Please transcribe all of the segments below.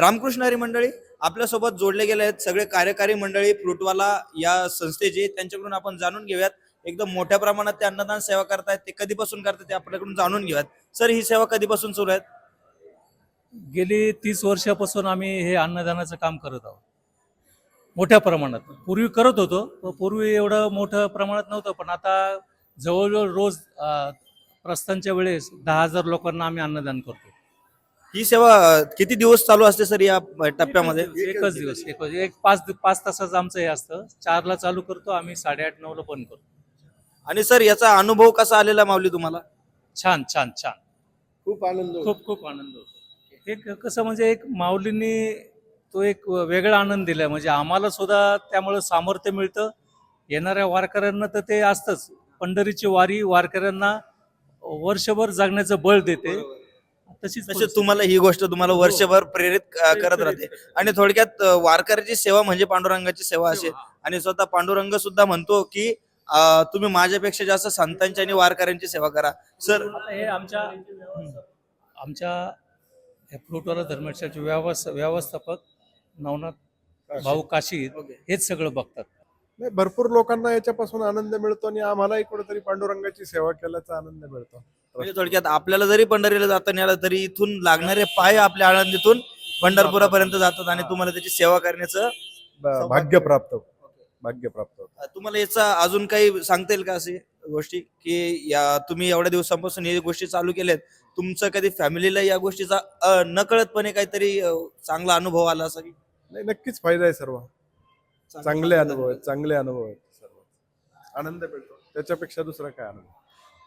रामकृष्ण हरी मंडळी आपल्यासोबत जोडले गेले आहेत सगळे कार्यकारी मंडळी फ्रुटवाला या संस्थेचे त्यांच्याकडून आपण जाणून घेऊयात. एकदम मोठ्या प्रमाणात ते अन्नदान सेवा करतायत ते कधीपासून करतात ते आपल्याकडून जाणून घेऊयात. सर ही सेवा कधीपासून सुरू आहे गेली तीस वर्षापासून आम्ही हे अन्नदानाचं काम करत आहोत. मोठ्या प्रमाणात. पूर्वी करत होतो पूर्वी एवढं मोठं प्रमाणात नव्हतं पण आता जवळजवळ रोज प्रस्थानच्या वेळेस दहा हजार लोकांना आम्ही अन्नदान करतो. ही सेवा किती दिवस चालू असते सर या टप्प्यामध्ये? एकच दिवस एक एक पाच पाच तासाचं आमचं हे असतं. चारला चालू करतो आम्ही साडेआठ नऊला बंद करतो. आणि सर याचा अनुभव कसा आलेला माऊली तुम्हाला? छान छान छान. खूप आनंद होतो. खूप खूप आनंद होतो. एक कसं म्हणजे एक माऊलींनी तो एक वेगळा आनंद दिलाय. म्हणजे आम्हाला सुद्धा त्यामुळे सामर्थ्य मिळतं. येणाऱ्या वारकऱ्यांना तर ते असतंच. पंढरीची वारी वारकऱ्यांना वर्षभर जगण्याचं बळ देते. तशीच तसे तुम्हाला ही गोष्ट तुम्हाला वर्षभर प्रेरित अं, करत राहते. आणि थोडक्यात अं, वारकऱ्याची सेवा म्हणजे पांडुरंगाची सेवा असेल आणि स्वतः पांडुरंग सुद्धा म्हणतो की अं, तुम्ही माझ्यापेक्षा जास्त संतांची आणि वारकऱ्यांची सेवा करा. सर आता हे आमच्या आमच्या हे फ्रूटवाला धर्मशाचे व्यवस्थ व्यवस्थापक नवनाथ भाऊ काशी हेच सगळं बघतात. नाही, भरपूर लोकांना याच्यापासून आनंद मिळतो आणि आम्हालाही कुठेतरी पांडुरंगाची सेवा केल्याचा आनंद मिळतो. म्हणजे थोडक्यात आपल्याला जरी पंढरीला जाता नाही आलं तरी इथून लागणारे पाय आपल्या आळंदीतून पंढरपुरापर्यंत जातात आणि तुम्हाला त्याची सेवा करण्याचं ब- भाग्य प्राप्त होतं. भाग्य प्राप्त होतं. तुम्हाला याचा अजून काही सांगता येईल का अशी गोष्टी? की या तुम्ही एवढ्या दिवसांपासून हे गोष्टी चालू केल्यात तुमचं कधी फॅमिलीला या गोष्टीचा अ, नकळतपणे काहीतरी अ, चांगला अनुभव आला असा की? नाही नक्कीच फायदा आहे सर्व. चांगले अनुभव आहेत चांगले अनुभव आहेत. सर्व आनंद मिळतो. त्याच्यापेक्षा दुसरा काय आनंद?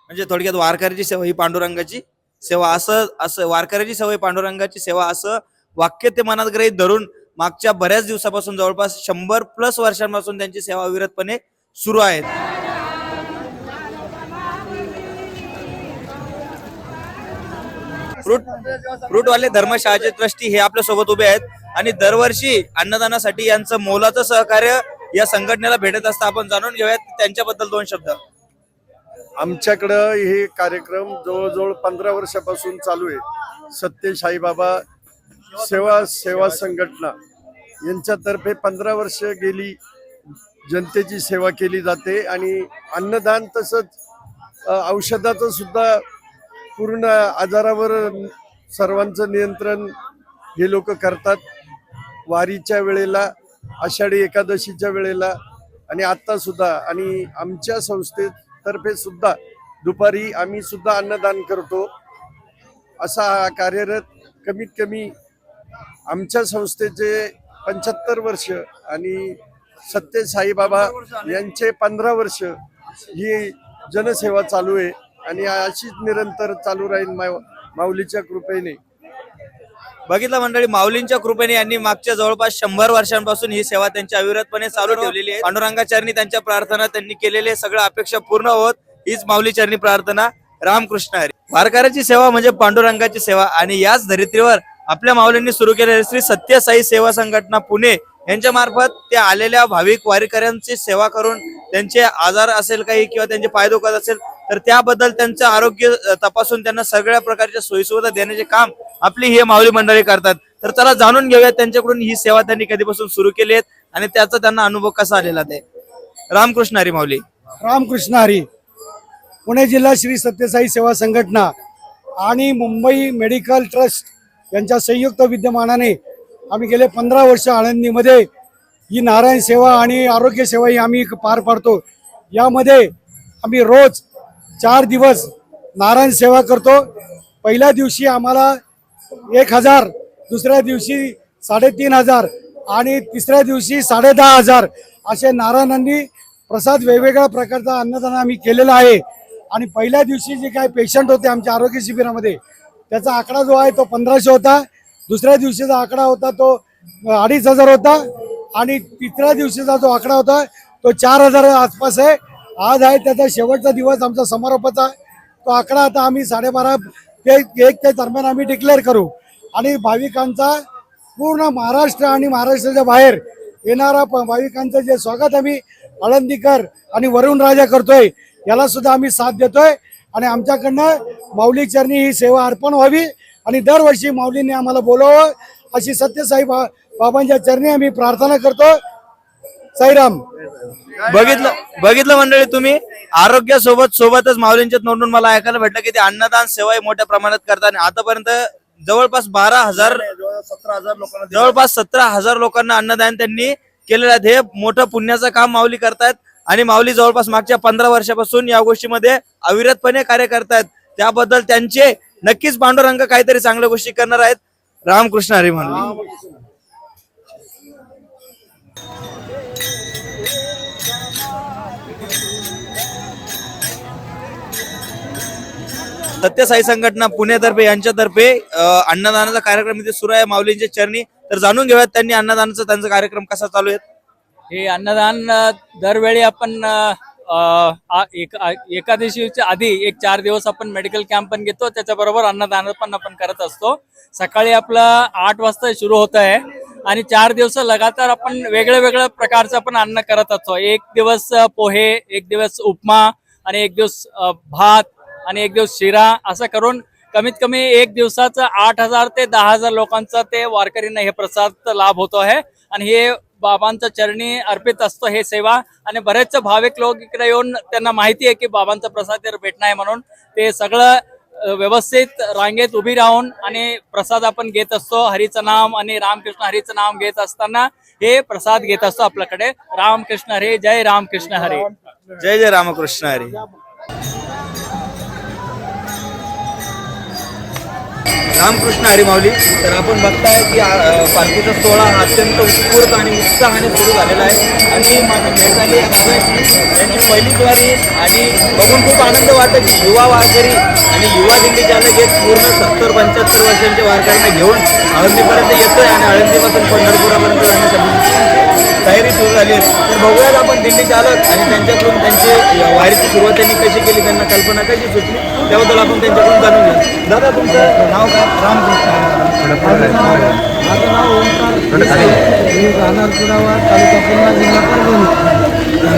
म्हणजे थोडक्यात वारकऱ्याची सेवा ही पांडुरंगाची सेवा असं असं वारकऱ्याची सेवा ही पांडुरंगाची सेवा असं वाक्य ते मनात ग्रहित धरून मागच्या बऱ्याच दिवसापासून जवळपास शंभर प्लस वर्षांपासून त्यांची सेवा अविरतपणे सुरू आहेत. फ्रूट फ्रूटवाले धर्मशाळाचे ट्रस्टी हे आपल्यासोबत उभे आहेत. आणि दरवर्षी अन्नदानासाठी यांचं मोलाचं सहकार्य या संघटनेला भेटत असतं. आपण जाणून घेऊयात त्यांच्याबद्दल दोन शब्द. आमच्याकडं हे कार्यक्रम जवळजवळ पंधरा वर्षापासून चालू आहे. सत्य साईबाबा सेवा सेवा संघटना यांच्यातर्फे पंधरा वर्ष गेली जनतेची सेवा केली जाते. आणि अन्नदान तसंच औषधाचं सुद्धा पूर्ण आजारावर सर्वांचं नियंत्रण हे लोक करतात. वारीच्या वेळेला आषाढी एकादशीच्या वेळेला आणि आत्ता सुद्धा आणि आमच्या संस्थेतर्फे सुद्धा दुपारी आम्ही सुद्धा अन्नदान करतो. असा हा कार्यरत कमीत कमी आमच्या संस्थेचे पंच्याहत्तर वर्ष आणि सत्य साईबाबा यांचे पंधरा वर्ष ही जनसेवा चालू आहे. आणि अशीच निरंतर चालू राहील माऊलीच्या कृपेने. बघितलं मंडळी माऊलींच्या कृपेने यांनी मागच्या जवळपास शंभर वर्षांपासून ही सेवा त्यांच्या अविरतपणे चालू ठेवलेली आहे. पांडुरंगाचरणी त्यांच्या प्रार्थना त्यांनी केलेल्या सगळ्या अपेक्षा पूर्ण होत हीच माऊलीचरणी प्रार्थना. रामकृष्ण हरी. वारकऱ्याची सेवा म्हणजे पांडुरंगाची सेवा आणि याच धरित्रीवर आपल्या माऊलींनी सुरू केलेली श्री सत्यसाई सेवा संघटना पुणे यांच्या मार्फत ते आलेल्या भाविक वारकऱ्यांची सेवा करून त्यांचे आजार असेल काही किंवा त्यांचे पाय असेल तर त्याबद्दल त्यांचं आरोग्य तपासून त्यांना सगळ्या प्रकारच्या सोयीसुविधा देण्याचे काम आपली हे माऊली मंडळी करतात. तर चला जाणून घेऊया त्यांच्याकडून ही सेवा त्यांनी कधीपासून सुरू केली आहेत आणि त्याचा त्यांना अनुभव कसा आलेला ते. रामकृष्ण हरी माऊली. रामकृष्ण हरी. पुणे जिल्हा श्री सत्यसाई सेवा संघटना आणि मुंबई मेडिकल ट्रस्ट यांच्या संयुक्त विद्यमानाने आम्ही गेले पंधरा वर्ष आळंदीमध्ये ही नारायण सेवा आणि आरोग्य सेवा ही आम्ही पार पाडतो. यामध्ये आम्ही रोज चार दिवस नारायण सेवा करतो. पहिल्या दिवशी आम्हाला एक हजार दुसऱ्या दिवशी साडेतीन हजार आणि तिसऱ्या दिवशी साडे दहा हजार असे नारायणांनी प्रसाद वेगवेगळ्या प्रकारचा अन्नदान आम्ही केलेला आहे. आणि पहिल्या दिवशी जे काही पेशंट होते आमच्या आरोग्य शिबिरामध्ये त्याचा आकडा जो आहे तो पंधराशे होता. दुसऱ्या दिवशीचा आकडा होता तो अडीच हजार होता आणि तिसऱ्या दिवशीचा जो आकडा होता तो चार हजार आसपास आहे. आज आहे त्याचा शेवटचा दिवस आमचा समारोपाचा. तो आकडा आता आम्ही साडेबारा ते एक ते दरम्यान आम्ही डिक्लेअर करू. आणि भाविकांचा पूर्ण महाराष्ट्र आणि महाराष्ट्राच्या बाहेर येणारा प- भाविकांचं जे स्वागत आम्ही आळंदीकर आणि वरुण राजा करतोय याला सुद्धा आम्ही साथ देतोय. आणि आमच्याकडनं माऊली चरणी ही सेवा अर्पण व्हावी आणि दरवर्षी माऊलींनी आम्हाला बोलावं अशी सत्यसाई बा बाबांच्या चरणी आम्ही प्रार्थना करतो. साईराम. बघितलं बघितलं मंडळी तुम्ही? आरोग्यासोबत सोबतच माऊलींच्यात नोंदून मला ऐकायला भेटलं की ते अन्नदान सेवाही मोठ्या प्रमाणात करतात आणि आतापर्यंत जवळपास बारा हजार सतरा हजार लोकांना जवळपास सतरा हजार लोकांना अन्नदान त्यांनी केलेलं आहे. हे मोठं पुण्याचं काम माऊली करतायत आणि माऊली जवळपास मागच्या पंधरा वर्षापासून या गोष्टीमध्ये अविरतपणे कार्य करतायत. त्याबद्दल त्यांचे नक्कीच पांडुरंग काहीतरी चांगल्या गोष्टी करणार आहेत. रामकृष्ण हरी म्हणून सत्यसाई संघटना पुण्यातर्फे यांच्यातर्फे अन्नदानाचा कार्यक्रम इथे सुरू आहे. माऊलींच्या चरणी. तर जाणून घेऊयात त्यांनी अन्नदानाचा त्यांचा कार्यक्रम कसा चालू आहे? हे अन्नदान दरवेळी आपण एकादशीच्या आधी एक चार दिवस आपण मेडिकल कॅम्प पण घेतो. त्याच्याबरोबर अन्नदान पण आपण करत असतो. सकाळी आपलं आठ वाजता सुरू होत आहे. आणि चार दिवस लगातार आपण वेगळ्या वेगळ्या प्रकारचं आपण अन्न करत असतो. एक दिवस पोहे एक दिवस उपमा आणि एक दिवस भात आणि एक दिवस शिरा असं करून कमीत कमी एक दिवसाचं आठ हजार ते दहा हजार लोकांचा ते वारकरींना हे प्रसाद लाभ होतो आहे. आणि हे बाबांचं चरणी अर्पित असतो हे सेवा. आणि बरेचसे भाविक लोक इकडे येऊन त्यांना माहिती आहे की बाबांचा प्रसाद भेटणार आहे म्हणून. ते सगळं व्यवस्थित रांगेत उभी राहून आणि प्रसाद आपण घेत असतो हरीचं नाम आणि रामकृष्ण हरीचं नाम घेत असताना हे प्रसाद घेत असतो आपल्याकडे. रामकृष्ण हरे जय रामकृष्ण हरे. जय जय रामकृष्ण हरी. रामकृष्ण हरिमावली तर आपण बघताय की पालखीचा सोहळा हा अत्यंत उत्स्फूर्त आणि उत्साहाने सुरू झालेला आहे. आणि माझी भेट झाली आहे त्यांची पहिली वारी आणि बघून खूप आनंद वाटतो की युवा वारकरी आणि युवा दिंडी ज्याला एक पूर्ण सत्तर पंच्याहत्तर वर्षांच्या वारकऱ्यांना घेऊन आळंदीपर्यंत येतोय आणि आळंदीपासून पंढरपुरापर्यंत जाण्यासाठी तयारी सुरू झाली आहे. तर बघूयात आपण दिंडी चालक आणि त्यांच्याकडून त्यांची सुरुवात त्यांनी कशी केली त्यांना कल्पना कशी सुचली त्याबद्दल आपण त्यांच्याकडून जाणून घेऊ दादा तुमचं नाव काय रामकृष्ण माझं नाव ओमकार मी राहणार पुरावा तालुका पूर्णा जिल्हा परभणी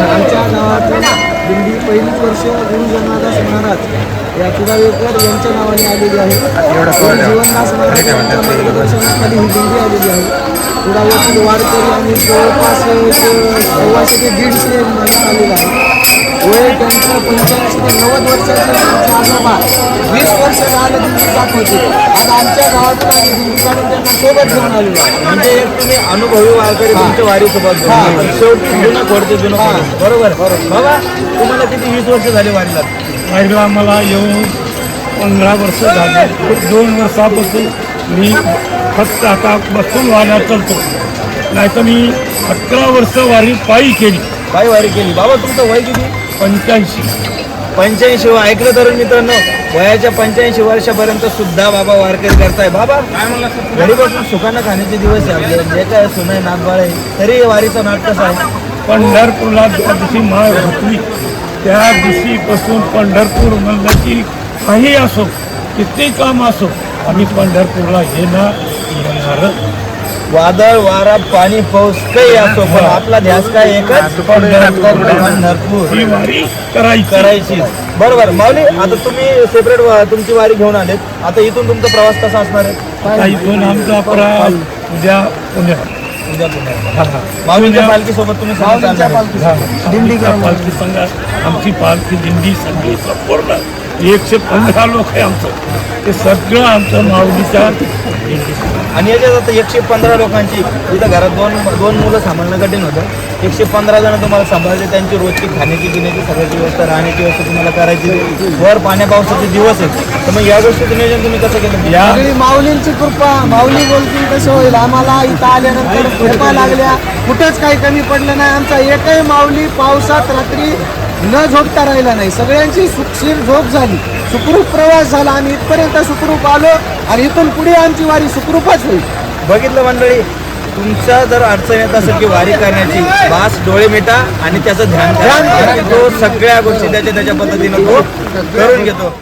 आमच्या गावातून दिंडी पहिलीच वर्ष गुरु जगन्नाथदास महाराज या कुडावेकर यांच्या नावाने आलेली आहे जीवनदास महाराज यांच्या मार्गदर्शनाखाली ही दिंडी आलेली आहे कुडावेतील वारकरी आणि जवळपास एक सव्वाशे ते दीडशे माणूस आलेला आहे वय त्यांचं पंच्याऐंशी ते नव्वद वीस वर्ष जात होते आज आमच्या त्यांना सोबत घेऊन आलेलो आहे. म्हणजे एक तुम्ही अनुभवी वारकरी तुमच्या वारी सोबत हा. शेवटी जुनं खोडते जुनं खोडते. बरोबर बाबा तुम्हाला किती वीस वर्ष झाली वारीला? वारीला मला येऊन पंधरा वर्ष झाले. दोन वर्षापासून मी फक्त आता बसून वाऱ्या चालतो. नाही तर मी अकरा वर्ष वारी पायी केली. काय वारी केली. बाबा तुमचं वय किती? पंच्याऐंशी. पंच्याऐंशी ऐकलं तर मित्रांनो वयाच्या पंच्याऐंशी वर्षापर्यंत सुद्धा बाबा वारकरी करताय. बाबा घरी बसून सुखानं खाण्याचे दिवस आहे आपले. जे काय सुनाय नागबाळ आहे तरी वारीचा नाट कसा आहे पंढरपूरला ज्या दिवशी माळ घातली त्या दिवशीपासून पंढरपूर म्हणलं की काही असो किती काम असो आम्ही पंढरपूरला येणार येणारच. वादळ वारा पाणी पाऊस काही असो पण आपला ध्यास काय एकच? करायची. बरोबर. माऊली आता तुम्ही सेपरेट तुमची वारी घेऊन आलेत. आता इथून तुमचा प्रवास कसा असणार आहे? इथून आमचा प्रवास उद्या पुण्यात. उद्या पुण्यात. माऊलींच्या पालखीसोबत तुम्ही संग. चालणार आहे. दिंडी पालखी संघा आमची पालखी दिंडी सगळी संपूर्ण. एकशे पंधरा लोक आहे आमचं. ते सगळं आमचं माऊलीच्या आणि याच्यात आता एकशे पंधरा लोकांची इथं घरात दोन दोन मुलं सांभाळणं कठीण होतं. एकशे पंधरा जण तुम्हाला सांभाळायचे त्यांची रोजची खाण्याची पिण्याची सगळ्याची व्यवस्था राहण्याची व्यवस्था तुम्हाला करायची. वर पाण्या पावसाचे दिवस आहेत. तर मग या गोष्टीचं नियोजन तुम्ही कसं केलं? या माऊलींची कृपा. माऊली बोलतील तसं होईल. आम्हाला इथं आल्यानंतर झोपा लागल्या. कुठंच काही कमी पडलं नाही. आमचा एकही माऊली पावसात रात्री न झोपता राहिला नाही. सगळ्यांची सुखशीर झोप झाली. सुखरूप प्रवास झाला. आम्ही इथपर्यंत सुखरूप आलो आणि इथून पुढे आमची वारी सुखरूपच होईल. बघितलं मंडळी तुमच्या जर अडचण येत असेल की वारी करण्याची बास डोळे मिटा आणि त्याचं ध्यान. आणि तो सगळ्या गोष्टी त्याच्या त्याच्या पद्धतीनं तो करून घेतो